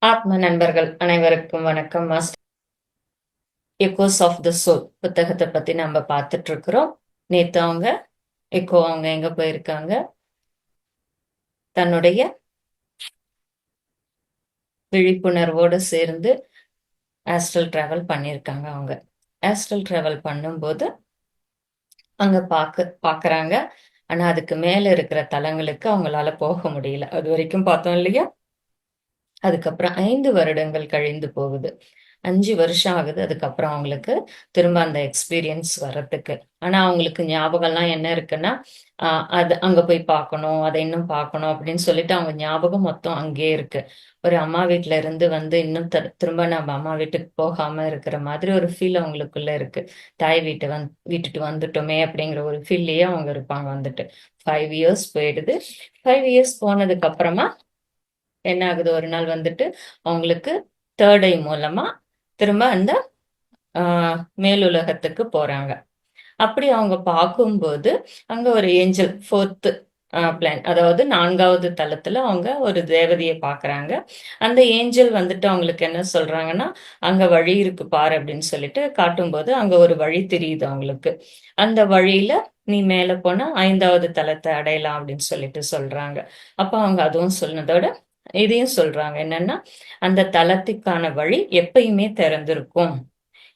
ஆத்ம நண்பர்கள் அனைவருக்கும் வணக்கம் master echoes of the soul புத்தகத்தை பத்தி நம்ம பார்த்துட்டு இருக்கிறோம். நேத்து அவங்க எக்கோ அவங்க எங்க போயிருக்காங்க? தன்னுடைய விழிப்புணர்வோடு சேர்ந்து ஆஸ்ட்ரல் டிராவல் பண்ணியிருக்காங்க அவங்க. ஆஸ்ட்ரல் டிராவல் பண்ணும்போது அங்க பார்க்க பார்க்குறாங்க. ஆனா அதுக்கு மேல இருக்கிற தலங்களுக்கு அவங்களால போக முடியல. அது வரைக்கும் பார்த்தோம் இல்லையா? அதுக்கப்புறம் ஐந்து வருடங்கள் கழிந்து போகுது. அஞ்சு வருஷம் ஆகுது. அதுக்கப்புறம் அவங்களுக்கு திரும்ப அந்த எக்ஸ்பீரியன்ஸ் வர்றதுக்கு. ஆனா அவங்களுக்கு ஞாபகம்லாம் என்ன இருக்குன்னா அது அங்க போய் பார்க்கணும் அதை இன்னும் பார்க்கணும் அப்படின்னு சொல்லிட்டு அவங்க ஞாபகம் மொத்தம் அங்கேயே இருக்கு. ஒரு அம்மா வீட்டுல இருந்து வந்து இன்னும் த- திரும்ப நம்ம அம்மா வீட்டுக்கு போகாம இருக்கிற மாதிரி ஒரு ஃபீல் அவங்களுக்குள்ள இருக்கு. தாய் வீட்டை வந் வீட்டுட்டு வந்துட்டோமே அப்படிங்கிற ஒரு ஃபீல்லையே அவங்க இருப்பாங்க வந்துட்டு. ஃபைவ் இயர்ஸ் போயிடுது. ஃபைவ் இயர்ஸ் போனதுக்கு அப்புறமா என்ன ஆகுது? ஒரு நாள் வந்துட்டு அவங்களுக்கு தேர்ட் ஐ மூலமா திரும்ப அந்த மேலுலகத்துக்கு போறாங்க. அப்படி அவங்க பார்க்கும்போது அங்க ஒரு ஏஞ்சல் ஃபோர்த்து பிளான். அதாவது நான்காவது தளத்துல அவங்க ஒரு தேவதையை பாக்குறாங்க அந்த ஏஞ்சல் வந்துட்டு அவங்களுக்கு என்ன சொல்றாங்கன்னா அங்க வழி இருக்கு பாரு அப்படின்னு சொல்லிட்டு காட்டும்போது அங்க ஒரு வழி தெரியுது அவங்களுக்கு. அந்த வழியில நீ மேல போனா ஐந்தாவது தளத்தை அடையலாம் அப்படின்னு சொல்லிட்டு சொல்றாங்க. அப்ப அவங்க அதுவும் சொன்னதோட இதையும் சொல்றாங்க. என்னன்னா அந்த தளத்துக்கான வழி எப்பயுமே திறந்திருக்கும்.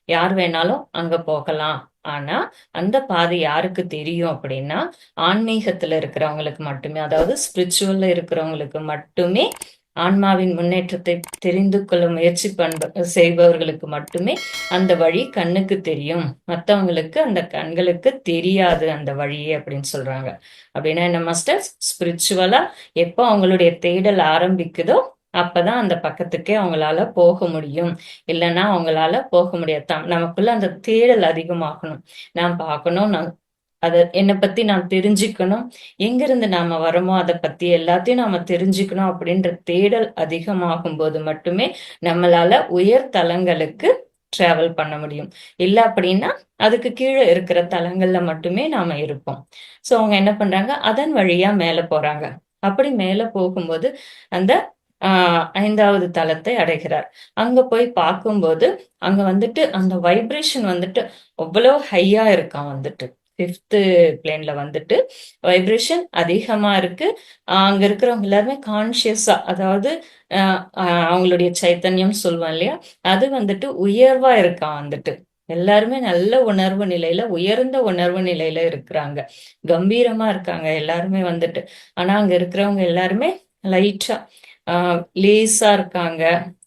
யார் வேணாலும் அங்க போகலாம். ஆனா அந்த பாதை யாருக்கு தெரியும் அப்படின்னா ஆன்மீகத்துல இருக்கிறவங்களுக்கு மட்டுமே அதாவது ஸ்பிரிச்சுவல்ல இருக்கிறவங்களுக்கு மட்டுமே ஆன்மாவின் முன்னேற்றத்தை தெரிந்து கொள்ள முயற்சி பண்ப செய்பவர்களுக்கு மட்டுமே அந்த வழி கண்ணுக்கு தெரியும். மத்தவங்களுக்கு அந்த கண்களுக்கு தெரியாது அந்த வழியே அப்படின்னு சொல்றாங்க. அப்படின்னா என்ன மாஸ்டர் ஸ்பிரிச்சுவலா எப்போ அவங்களுடைய தேடல் ஆரம்பிக்குதோ அப்பதான் அந்த பக்கத்துக்கே அவங்களால போக முடியும். இல்லைன்னா அவங்களால போக முடியாது. நமக்குள்ள அந்த தேடல் அதிகமாகணும். நான் பார்க்கணும் நான் அதை என்னை பத்தி நான் தெரிஞ்சுக்கணும். எங்கிருந்து நாம வரோமோ அதை பத்தி எல்லாத்தையும் நாம தெரிஞ்சுக்கணும் அப்படின்ற தேடல் அதிகமாகும் போது மட்டுமே நம்மளால உயர் தலங்களுக்கு டிராவல் பண்ண முடியும். இல்லை அப்படின்னா அதுக்கு கீழே இருக்கிற தலங்கள்ல மட்டுமே நாம இருப்போம். சோ அவங்க என்ன பண்றாங்க? அதன் வழியா மேல போறாங்க. அப்படி மேல போகும்போது அந்த ஆஹ் ஐந்தாவது தலத்தை அடைகிறார். அங்க போய் பார்க்கும்போது அங்க வந்துட்டு அந்த வைப்ரேஷன் வந்துட்டு அவ்வளோ ஹையா இருக்கான் வந்துட்டு. ஃபிஃப்த்து பிளேன்ல வந்துட்டு வைப்ரேஷன் அதிகமா இருக்கு. அங்க இருக்கிறவங்க எல்லாருமே கான்சியஸா அதாவது அவங்களுடைய சைத்தன்யம் சொல்லுவோம் இல்லையா? அது வந்துட்டு உயர்வா இருக்கா வந்துட்டு. எல்லாருமே நல்ல உணர்வு நிலையில உயர்ந்த உணர்வு நிலையில இருக்கிறாங்க. கம்பீரமா இருக்காங்க எல்லாருமே வந்துட்டு. ஆனா அங்க இருக்கிறவங்க எல்லாருமே லைட்டா லேஸா இருக்காங்க.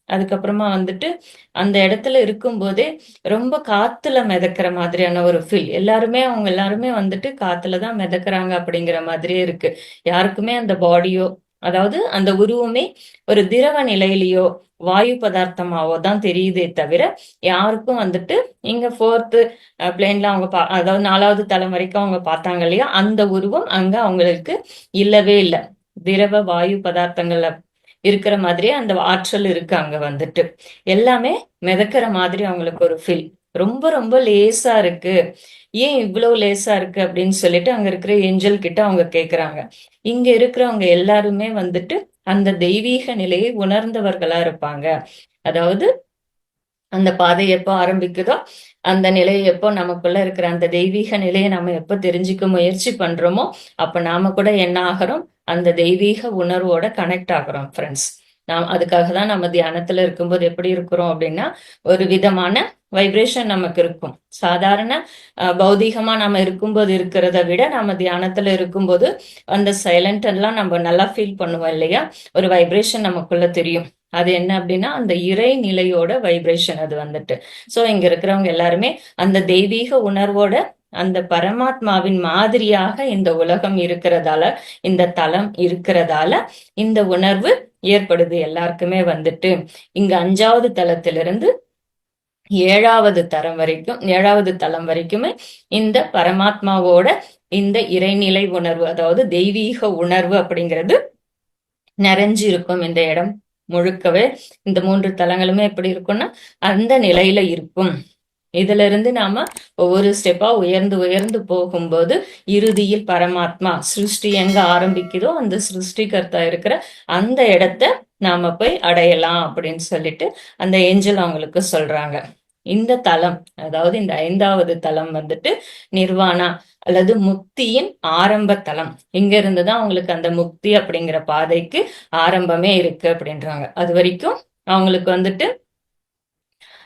அதுக்கப்புறமா வந்துட்டு அந்த இடத்துல இருக்கும்போதே ரொம்ப காத்துல மிதக்கிற மாதிரியான ஒரு ஃபீல் எல்லாருமே அவங்க எல்லாருமே வந்துட்டு காத்துல தான் மிதக்குறாங்க அப்படிங்கிற மாதிரியே இருக்கு. யாருக்குமே அந்த பாடியோ அதாவது அந்த உருவமே ஒரு திரவ நிலையிலயோ வாயு பதார்த்தமாவோ தான் தெரியுதே தவிர யாருக்கும் வந்துட்டு இங்க ஃபோர்த்து பிளேன்ல அவங்க பா அதாவது நாலாவது தலைமுறைக்கும் அவங்க பார்த்தாங்க இல்லையா அந்த உருவம் அங்க அவங்களுக்கு இல்லவே இல்லை. திரவ வாயு பதார்த்தங்கள்ல இருக்கிற மாதிரியே அந்த ஆற்றல் இருக்கு அங்க வந்துட்டு. எல்லாமே மிதக்கிற மாதிரி அவங்களுக்கு ஒரு ஃபீல் ரொம்ப ரொம்ப லேசா இருக்கு. ஏன் இவ்வளவு லேசா இருக்கு அப்படின்னு சொல்லிட்டு அங்க இருக்கிற ஏஞ்சல் கிட்ட அவங்க கேக்குறாங்க. இங்க இருக்கிறவங்க எல்லாருமே வந்துட்டு அந்த தெய்வீக நிலையை உணர்ந்தவர்களா இருப்பாங்க. அதாவது அந்த பாதை எப்போ ஆரம்பிக்குதோ அந்த நிலையை எப்போ நமக்குள்ள இருக்கிற அந்த தெய்வீக நிலையை நம்ம எப்போ தெரிஞ்சுக்க முயற்சி பண்றோமோ அப்ப நாம கூட என்ன ஆகிறோம் அந்த தெய்வீக உணர்வோட கனெக்ட் ஆகுறோம் ஃப்ரெண்ட்ஸ் நாம் அதுக்காக தான் நம்ம தியானத்துல இருக்கும்போது எப்படி இருக்கிறோம் அப்படின்னா ஒரு விதமான வைப்ரேஷன் நமக்கு இருக்கும். சாதாரண பௌதீகமா நம்ம இருக்கும்போது இருக்கிறத விட நம்ம தியானத்துல இருக்கும்போது அந்த சைலண்ட் எல்லாம் நம்ம நல்லா ஃபீல் பண்ணுவோம் இல்லையா? ஒரு வைப்ரேஷன் நமக்குள்ள தெரியும். அது என்ன அப்படின்னா அந்த இறை நிலையோட வைப்ரேஷன் அது வந்துட்டு. ஸோ இங்க இருக்கிறவங்க எல்லாருமே அந்த தெய்வீக உணர்வோட அந்த பரமாத்மாவின் மாதிரியாக இந்த உலகம் இருக்கிறதால இந்த தலம் இருக்கிறதால இந்த உணர்வு ஏற்படுது எல்லாருக்குமே வந்துட்டு. இங்க அஞ்சாவது தலத்திலிருந்து ஏழாவது தரம் வரைக்கும் ஏழாவது தலம் வரைக்குமே இந்த பரமாத்மாவோட இந்த இறைநிலை உணர்வு அதாவது தெய்வீக உணர்வு அப்படிங்கிறது நிறைஞ்சு இருக்கும் இந்த இடம் முழுக்கவே. இந்த மூன்று தலங்களுமே எப்படி இருக்கும்னா அந்த நிலையில இருக்கும். இதுல இருந்து நாம ஒவ்வொரு ஸ்டெப்பா உயர்ந்து உயர்ந்து போகும்போது இறுதியில் பரமாத்மா சிருஷ்டி எங்க ஆரம்பிக்குதோ அந்த சிருஷ்டிகர்த்தா இருக்கிற அந்த இடத்த நாம போய் அடையலாம் அப்படின்னு சொல்லிட்டு அந்த ஏஞ்சல் அவங்களுக்கு சொல்றாங்க. இந்த தலம் அதாவது இந்த ஐந்தாவது தலம் வந்துட்டு நிர்வாணா அல்லது முக்தியின் ஆரம்ப தலம். இங்க இருந்துதான் அவங்களுக்கு அந்த முக்தி அப்படிங்கிற பாதைக்கு ஆரம்பமே இருக்கு அப்படின்றாங்க. அது வரைக்கும் அவங்களுக்கு வந்துட்டு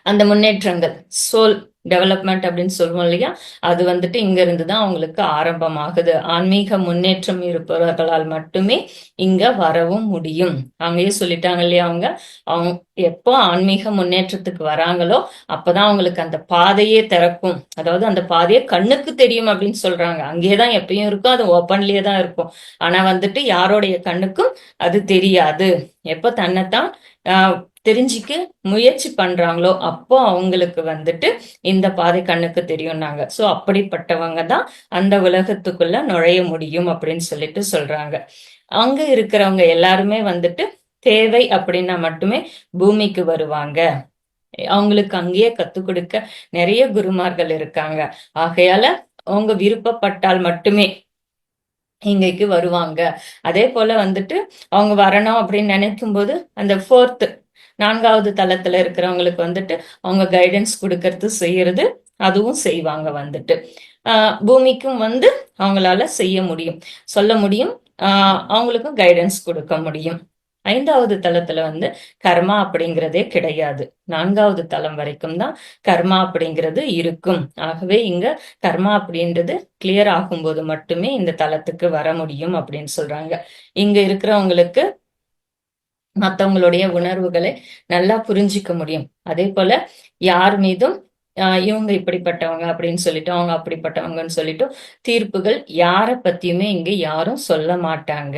அந்த முன்னேற்றங்கள். சோல் டெவலப்மெண்ட் அப்படின்னு சொல்லுவோம் இல்லையா? அது வந்துட்டு இங்க இருந்து தான் அவங்களுக்கு ஆரம்பமாகுது. ஆன்மீக முன்னேற்றம் இருப்பவர்களால் மட்டுமே இங்க வரவும் முடியும். அங்கேயே சொல்லிட்டாங்க இல்லையா அவங்க? அவங்க எப்போ ஆன்மீக முன்னேற்றத்துக்கு வராங்களோ அப்பதான் அவங்களுக்கு அந்த பாதையே திறக்கும். அதாவது அந்த பாதையே கண்ணுக்கு தெரியும் அப்படின்னு சொல்றாங்க. அங்கேயேதான் எப்பயும் இருக்கும். அது ஓப்பன்லயே தான் இருக்கும். ஆனா வந்துட்டு யாரோடைய கண்ணுக்கும் அது தெரியாது. எப்போ தன்னைத்தான் தெரிஞ்சுக்க முயற்சி பண்றாங்களோ அப்போ அவங்களுக்கு வந்துட்டு இந்த பாதை கண்ணுக்கு தெரியும்னாங்க. சோ அப்படிப்பட்டவங்க தான் அந்த உலகத்துக்குள்ள நுழைய முடியும் அப்படின்னு சொல்லிட்டு சொல்றாங்க. அங்க இருக்கிறவங்க எல்லாருமே வந்துட்டு தேவை அப்படின்னா மட்டுமே பூமிக்கு வருவாங்க. அவங்களுக்கு அங்கேயே கத்துக் கொடுக்க நிறைய குருமார்கள் இருக்காங்க. ஆகையால அவங்க விருப்பப்பட்டால் மட்டுமே இங்கைக்கு வருவாங்க. அதே போல வந்துட்டு அவங்க வரணும் அப்படின்னு நினைக்கும் போது அந்த ஃபோர்த்து நான்காவது தளத்துல இருக்கிறவங்களுக்கு வந்துட்டு அவங்க கைடன்ஸ் கொடுக்கறது செய்யறது அதுவும் செய்வாங்க வந்துட்டு. பூமிக்கும் வந்து அவங்களால செய்ய முடியும். சொல்ல முடியும். அவங்களுக்கும் கைடன்ஸ் கொடுக்க முடியும். ஐந்தாவது தளத்துல வந்து கர்மா அப்படிங்கிறதே கிடையாது. நான்காவது தளம் வரைக்கும் தான் கர்மா அப்படிங்கிறது இருக்கும். ஆகவே இங்க கர்மா அப்படின்றது கிளியர் ஆகும்போது மட்டுமே இந்த தளத்துக்கு வர முடியும் அப்படின்னு சொல்றாங்க. இங்க இருக்கிறவங்களுக்கு மற்றவங்களுடைய உணர்வுகளை நல்லா புரிஞ்சிக்க முடியும். அதே போல யார் மீதும் இவங்க இப்படிப்பட்டவங்க அப்படின்னு சொல்லிட்டு அவங்க அப்படிப்பட்டவங்கன்னு சொல்லிட்டு தீர்ப்புகள் யாரை பத்தியுமே இங்க யாரும் சொல்ல மாட்டாங்க.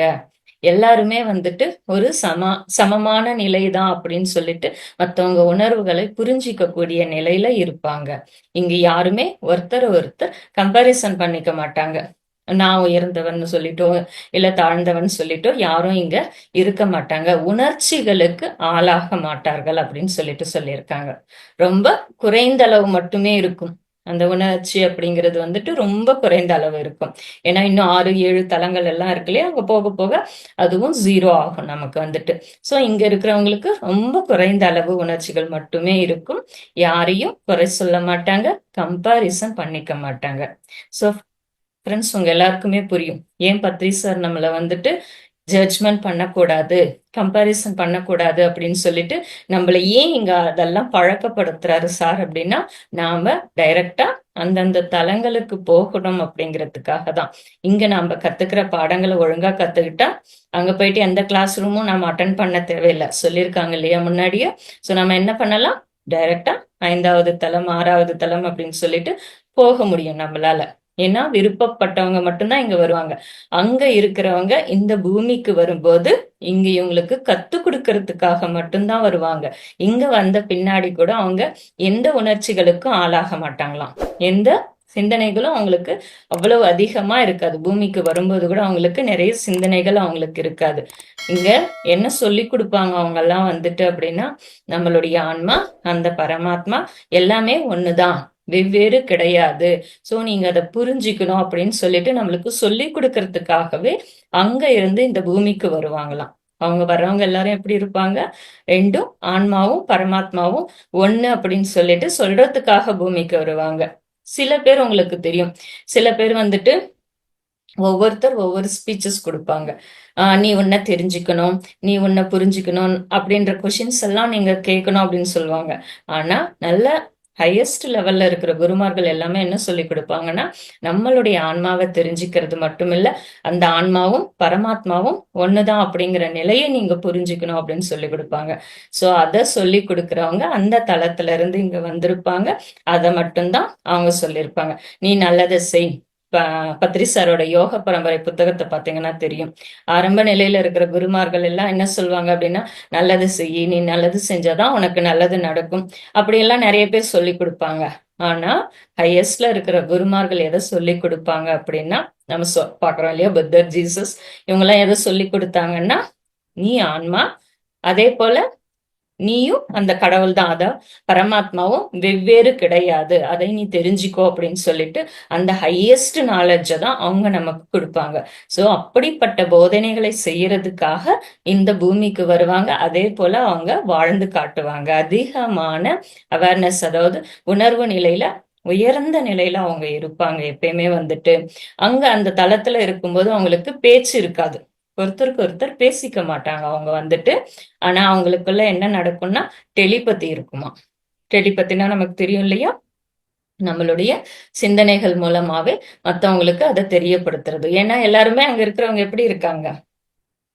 எல்லாருமே வந்துட்டு ஒரு சம சமமான நிலைதான் அப்படின்னு சொல்லிட்டு மற்றவங்க உணர்வுகளை புரிஞ்சிக்க கூடிய நிலையில இருப்பாங்க. இங்க யாருமே ஒருத்தர் ஒருத்தர் கம்பாரிசன் பண்ணிக்க மாட்டாங்க. நான் உயர்ந்தவன் சொல்லிட்டோ இல்ல தாழ்ந்தவன் சொல்லிட்டோ யாரும் இங்க இருக்க மாட்டாங்க. உணர்ச்சிகளுக்கு ஆளாக மாட்டார்கள் அப்படின்னு சொல்லிட்டு சொல்லியிருக்காங்க. ரொம்ப குறைந்த அளவு மட்டுமே இருக்கும். அந்த உணர்ச்சி அப்படிங்கிறது வந்துட்டு ரொம்ப குறைந்த அளவு இருக்கும். ஏன்னா இன்னும் ஆறு ஏழு தலங்கள் எல்லாம் இருக்கு இல்லையா? அங்க போக போக அதுவும் ஜீரோ ஆகும் நமக்கு வந்துட்டு. சோ இங்க இருக்கிறவங்களுக்கு ரொம்ப குறைந்த அளவு உணர்ச்சிகள் மட்டுமே இருக்கும். யாரையும் குறை சொல்ல மாட்டாங்க கம்பாரிசன் பண்ணிக்க மாட்டாங்க. சோ ஃப்ரெண்ட்ஸ் உங்க எல்லாருக்குமே புரியும். ஏன் பத்ரி சார் நம்மளை வந்துட்டு ஜட்ஜ்மெண்ட் பண்ணக்கூடாது கம்பாரிசன் பண்ணக்கூடாது அப்படின்னு சொல்லிட்டு நம்மளை ஏன் இங்க அதெல்லாம் பழக்கப்படுத்துறாரு சார் அப்படின்னா நாம டைரக்டா அந்தந்த தலங்களுக்கு போகணும் அப்படிங்கிறதுக்காக தான். இங்க நாம கத்துக்கிற பாடங்களை ஒழுங்கா கத்துக்கிட்டா அங்க போயிட்டு எந்த கிளாஸ் ரூமும் நம்ம அட்டன் பண்ண தேவையில்லை. சொல்லியிருக்காங்க இல்லையா முன்னாடியே. ஸோ நம்ம என்ன பண்ணலாம்? டைரக்டா ஐந்தாவது தலம் ஆறாவது தலம் அப்படின்னு சொல்லிட்டு போக முடியும் நம்மளால. ஏன்னா விருப்பப்பட்டவங்க மட்டும்தான் இங்க வருவாங்க. அங்க இருக்கிறவங்க இந்த பூமிக்கு வரும்போது இங்க இவங்களுக்கு கத்து கொடுக்கறதுக்காக மட்டும்தான் வருவாங்க. இங்க வந்த பின்னாடி கூட அவங்க எந்த உணர்ச்சிகளுக்கும் ஆளாக மாட்டாங்களாம். எந்த சிந்தனைகளும் அவங்களுக்கு அவ்வளவு அதிகமா இருக்காது. பூமிக்கு வரும்போது கூட அவங்களுக்கு நிறைய சிந்தனைகள் அவங்களுக்கு இருக்காது. இங்க என்ன சொல்லி கொடுப்பாங்க அவங்க எல்லாம் வந்துட்டு அப்படின்னா நம்மளுடைய ஆன்மா அந்த பரமாத்மா எல்லாமே ஒண்ணுதான். வெவ்வேறு கிடையாது. சோ நீங்க அதை புரிஞ்சுக்கணும் அப்படின்னு சொல்லிட்டு நம்மளுக்கு சொல்லி கொடுக்கறதுக்காகவே அங்க இருந்து இந்த பூமிக்கு வருவாங்களாம். அவங்க வர்றவங்க எல்லாரும் எப்படி இருப்பாங்க? ரெண்டும் ஆன்மாவும் பரமாத்மாவும் ஒண்ணு அப்படின்னு சொல்லிட்டு சொல்றதுக்காக பூமிக்கு வருவாங்க. சில பேர் உங்களுக்கு தெரியும். சில பேர் வந்துட்டு ஒவ்வொருத்தர் ஒவ்வொரு ஸ்பீச்சஸ் கொடுப்பாங்க. ஆஹ் நீ உன்னை தெரிஞ்சுக்கணும் நீ உன்னை புரிஞ்சுக்கணும் அப்படின்ற கொஷின்ஸ் எல்லாம் நீங்க கேட்கணும் அப்படின்னு சொல்லுவாங்க. ஆனா நல்ல ஹையஸ்ட் லெவல்ல இருக்கிற குருமார்கள் எல்லாமே என்ன சொல்லி கொடுப்பாங்கன்னா நம்மளுடைய ஆன்மாவை தெரிஞ்சுக்கிறது மட்டும் இல்ல அந்த ஆன்மாவும் பரமாத்மாவும் ஒண்ணுதான் அப்படிங்கிற நிலையை நீங்க புரிஞ்சுக்கணும் அப்படின்னு சொல்லி கொடுப்பாங்க. சோ அதை சொல்லி கொடுக்கறவங்க அந்த தளத்துல இருந்து இங்க வந்திருப்பாங்க. அதை மட்டும்தான் அவங்க சொல்லியிருப்பாங்க. நீ நல்லதை செய் பத்ரி சாரோட யோக பரம்பரை புத்தகத்தை பார்த்தீங்கன்னா தெரியும். ஆரம்ப நிலையில இருக்கிற குருமார்கள் எல்லாம் என்ன சொல்லுவாங்க அப்படின்னா நல்லது செய்யி நீ நல்லது செஞ்சாதான் உனக்கு நல்லது நடக்கும். அப்படியெல்லாம் நிறைய பேர் சொல்லி கொடுப்பாங்க. ஆனா ஹையஸ்ட்ல இருக்கிற குருமார்கள் எதை சொல்லி கொடுப்பாங்க அப்படின்னா நம்ம சொ பாக்குறோம் இல்லையா புத்தர் ஜீசஸ் இவங்கெல்லாம் எதை சொல்லி கொடுத்தாங்கன்னா நீ ஆன்மா அதே போல நீயும் அந்த கடவுள் தான் அத பரமாத்மாவும் வெவ்வேறு கிடையாது. அதை நீ தெரிஞ்சுக்கோ அப்படின்னு சொல்லிட்டு அந்த ஹையஸ்ட் நாலேஜை தான் அவங்க நமக்கு கொடுப்பாங்க. ஸோ அப்படிப்பட்ட போதனைகளை செய்யறதுக்காக இந்த பூமிக்கு வருவாங்க. அதே போல அவங்க வாழ்ந்து காட்டுவாங்க. அதிகமான அவேர்னஸ் அதாவது உணர்வு நிலையில உயர்ந்த நிலையில அவங்க இருப்பாங்க. எப்பயுமே வந்துட்டு அங்க அந்த தளத்துல இருக்கும்போது அவங்களுக்கு பேச்சு இருக்காது. ஒருத்தருக்கு ஒருத்தர் பேசிக்க மாட்டாங்க. அவங்க வந்துட்டு ஆனா அவங்களுக்குள்ள என்ன நடக்கும்னா டெலிபதி இருக்குமா? டெலிபத்தினா நமக்கு தெரியும் இல்லையா? நம்மளுடைய சிந்தனைகள் மூலமாவே மத்தவங்களுக்கு அதை தெரியப்படுத்துறது. ஏன்னா எல்லாருமே அங்க இருக்கிறவங்க எப்படி இருக்காங்க?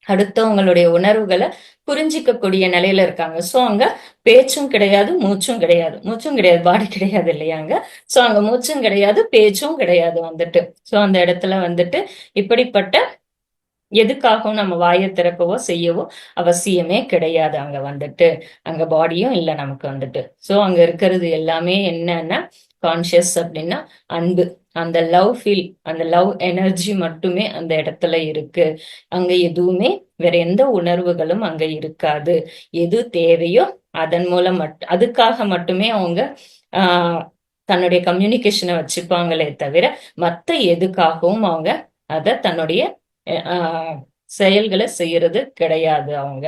அடுத்தவங்களுடைய உணர்வுகளை புரிஞ்சிக்கக்கூடிய நிலையில இருக்காங்க. சோ அங்க பேச்சும் கிடையாது மூச்சும் கிடையாது. மூச்சும் கிடையாது பாடி கிடையாது இல்லையாங்க சோ அங்க மூச்சும் கிடையாது பேச்சும் கிடையாது வந்துட்டு. சோ அந்த இடத்துல வந்துட்டு இப்படிப்பட்ட எதுக்காகவும் நம்ம வாயை திறக்கவோ செய்யவோ அவசியமே கிடையாது. அங்க வந்துட்டு அங்க பாடியும் இல்லை நமக்கு வந்துட்டு. ஸோ அங்க இருக்கிறது எல்லாமே என்னன்னா கான்சியஸ் அப்படின்னா அன்பு. அந்த லவ் ஃபீல் அந்த லவ் எனர்ஜி மட்டுமே அந்த இடத்துல இருக்கு. அங்க எதுவுமே வேற எந்த உணர்வுகளும் அங்க இருக்காது. எது தேவையோ அதன் மூலம் மட் அதுக்காக மட்டுமே அவங்க ஆஹ் தன்னுடைய கம்யூனிகேஷனை வச்சுப்பாங்களே தவிர மத்த எதுக்காகவும் அவங்க அதை தன்னுடைய செயல்களை செய்யறது கிடையாது அவங்க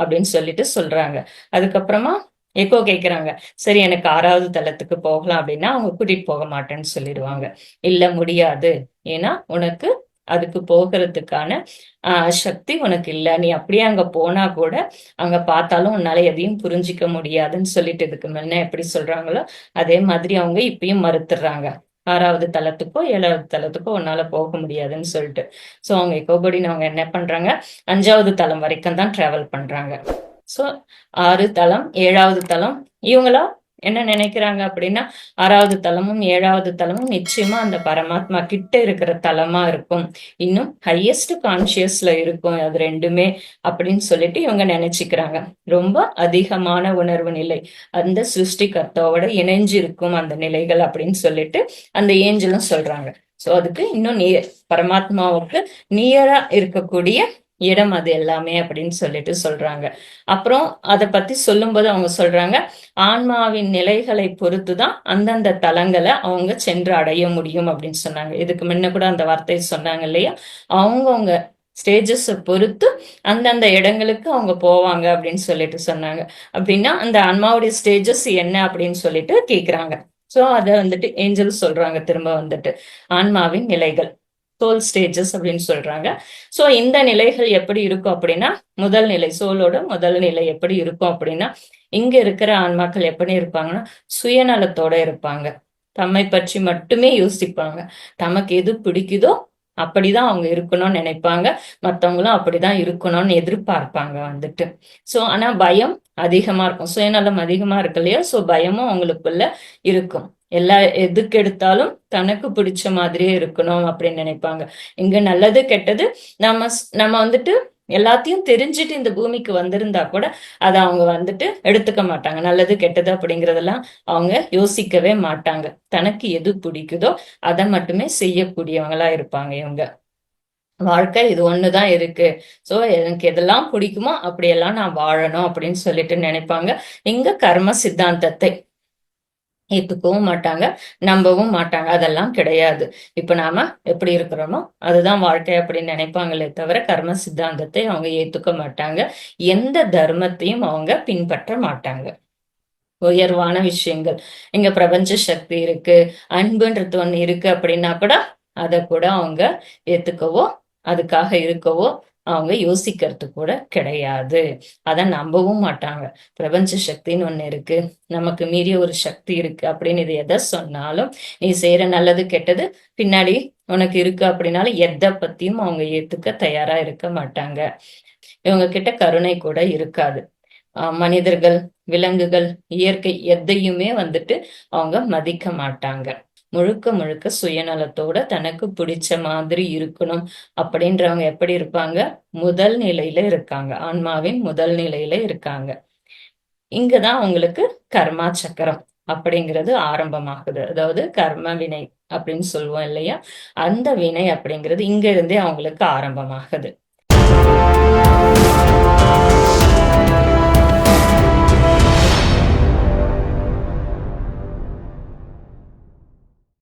அப்படின்னு சொல்லிட்டு சொல்றாங்க. அதுக்கப்புறமா எக்கோ கேட்குறாங்க சரி எனக்கு ஆறாவது தளத்துக்கு போகலாம் அப்படின்னா அவங்க கூட்டிட்டு போக மாட்டேன்னு சொல்லிடுவாங்க. இல்ல முடியாது. ஏன்னா உனக்கு அதுக்கு போகிறதுக்கான சக்தி உனக்கு இல்லை. நீ அப்படியே அங்க போனா கூட அங்க பார்த்தாலும் உன்னால எதையும் புரிஞ்சிக்க முடியாதுன்னு சொல்லிட்டு இதுக்கு முன்ன எப்படி சொல்றாங்களோ அதே மாதிரி அவங்க இப்பயும் மறுத்துடுறாங்க. ஆறாவது தளத்துக்கோ ஏழாவது தளத்துக்கோ உன்னால போக முடியாதுன்னு சொல்லிட்டு. ஸோ அவங்க எக்கோபடின்னு அவங்க என்ன பண்றாங்க? அஞ்சாவது தளம் வரைக்கும் தான் டிராவல் பண்றாங்க. ஸோ ஆறு தளம் ஏழாவது தளம் இவங்களா என்ன நினைக்கிறாங்க அப்படின்னா ஆறாவது தலமும் ஏழாவது தலமும் நிச்சயமா அந்த பரமாத்மா கிட்ட இருக்கிற தலமா இருக்கும். இன்னும் ஹையஸ்ட் கான்சியஸ்ல இருக்கும். அது ரெண்டுமே அப்படின்னு சொல்லிட்டு இவங்க நினைச்சுக்கிறாங்க. ரொம்ப அதிகமான உணர்வு நிலை. அந்த சிருஷ்டி கர்த்தாவோட இணைஞ்சிருக்கும் அந்த நிலைகள் அப்படின்னு சொல்லிட்டு அந்த ஏஞ்சலும் சொல்றாங்க. சோ அதுக்கு இன்னும் நியர் பரமாத்மாவுக்கு நியரா இருக்கக்கூடிய இடம் அது எல்லாமே அப்படின்னு சொல்லிட்டு சொல்றாங்க. அப்புறம் அதை பத்தி சொல்லும்போது அவங்க சொல்றாங்க ஆன்மாவின் நிலைகளை பொறுத்து தான் அந்தந்த தலங்களை அவங்க சென்று அடைய முடியும் அப்படின்னு சொன்னாங்க. இதுக்கு முன்ன கூட அந்த வார்த்தையை சொன்னாங்க இல்லையா? அவங்கவுங்க ஸ்டேஜஸை பொறுத்து அந்தந்த இடங்களுக்கு அவங்க போவாங்க அப்படின்னு சொல்லிட்டு சொன்னாங்க. அப்படின்னா அந்த ஆன்மாவுடைய ஸ்டேஜஸ் என்ன அப்படின்னு சொல்லிட்டு கேக்குறாங்க. சோ அதை வந்துட்டு ஏஞ்சல் சொல்றாங்க திரும்ப வந்துட்டு. ஆன்மாவின் நிலைகள். சோல் ஸ்டேஜஸ் அப்படின்னு சொல்றாங்க. ஸோ இந்த நிலைகள் எப்படி இருக்கும் அப்படின்னா முதல் நிலை சோலோட முதல் நிலை எப்படி இருக்கும் அப்படின்னா இங்க இருக்கிற ஆன்மாக்கள் எப்படி இருப்பாங்கன்னா சுயநலத்தோட இருப்பாங்க. தம்மை பற்றி மட்டுமே யோசிப்பாங்க. தமக்கு எது பிடிக்குதோ அப்படிதான் அவங்க இருக்கணும்னு நினைப்பாங்க. மற்றவங்களும் அப்படிதான் இருக்கணும்னு எதிர்பார்ப்பாங்க வந்துட்டு. ஸோ ஆனா பயம் அதிகமா இருக்கும். சுயநலம் அதிகமா இருக்கு இல்லையா? ஸோ பயமும் அவங்களுக்குள்ள இருக்கும். எல்லா எதுக்கு எடுத்தாலும் தனக்கு பிடிச்ச மாதிரியே இருக்கணும் அப்படின்னு நினைப்பாங்க. இங்க நல்லது கெட்டது நம்ம நம்ம வந்துட்டு எல்லாத்தையும் தெரிஞ்சுட்டு இந்த பூமிக்கு வந்திருந்தா கூட அதை அவங்க வந்துட்டு எடுத்துக்க மாட்டாங்க. நல்லது கெட்டது அப்படிங்கறதெல்லாம் அவங்க யோசிக்கவே மாட்டாங்க. தனக்கு எது பிடிக்குதோ அதை மட்டுமே செய்யக்கூடியவங்களா இருப்பாங்க இவங்க. வாழ்க்கை இது ஒண்ணுதான் இருக்கு. சோ எனக்கு எதெல்லாம் பிடிக்குமோ அப்படியெல்லாம் நான் வாழணும் அப்படின்னு சொல்லிட்டு நினைப்பாங்க. இங்க கர்ம சித்தாந்தத்தை. ஏத்துக்கவும் மாட்டாங்க நம்பவும் மாட்டாங்க. அதெல்லாம் கிடையாது. இப்ப நாம எப்படி இருக்கிறோமோ அதுதான் வாழ்க்கை அப்படின்னு நினைப்பாங்களே தவிர கர்ம சித்தாந்தத்தை அவங்க ஏத்துக்க மாட்டாங்க. எந்த தர்மத்தையும் அவங்க பின்பற்ற மாட்டாங்க. உயர்வான விஷயங்கள். இங்க பிரபஞ்ச சக்தி இருக்கு. அன்புன்றது ஒண்ணு இருக்கு அப்படின்னா கூட அதை கூட அவங்க ஏத்துக்கவோ அதுக்காக இருக்கவோ அவங்க யோசிக்கிறது கூட கிடையாது. அதை நம்பவும் மாட்டாங்க. பிரபஞ்ச சக்தின்னு ஒண்ணு இருக்கு. நமக்கு மீறிய ஒரு சக்தி இருக்கு அப்படின்னு இது எதை சொன்னாலும் நீ செய்யற நல்லது கெட்டது பின்னாடி உனக்கு இருக்கு அப்படின்னாலும் எதை பத்தியும் அவங்க ஏத்துக்க தயாரா இருக்க மாட்டாங்க. இவங்க கிட்ட கருணை கூட இருக்காது. மனிதர்கள் விலங்குகள் இயற்கை எதையுமே வந்துட்டு அவங்க மதிக்க மாட்டாங்க. முழுக்க முழுக்க சுயநலத்தோட தனக்கு பிடிச்ச மாதிரி இருக்கணும் அப்படின்றவங்க எப்படி இருப்பாங்க? முதல் நிலையில இருக்காங்க. ஆன்மாவின் முதல் நிலையில இருக்காங்க. இங்கதான் அவங்களுக்கு கர்மா சக்கரம் அப்படிங்கிறது ஆரம்பமாகுது. அதாவது கர்ம வினை அப்படின்னு சொல்லுவோம் இல்லையா? அந்த வினை அப்படிங்கிறது இங்க இருந்தே அவங்களுக்கு ஆரம்பமாகுது.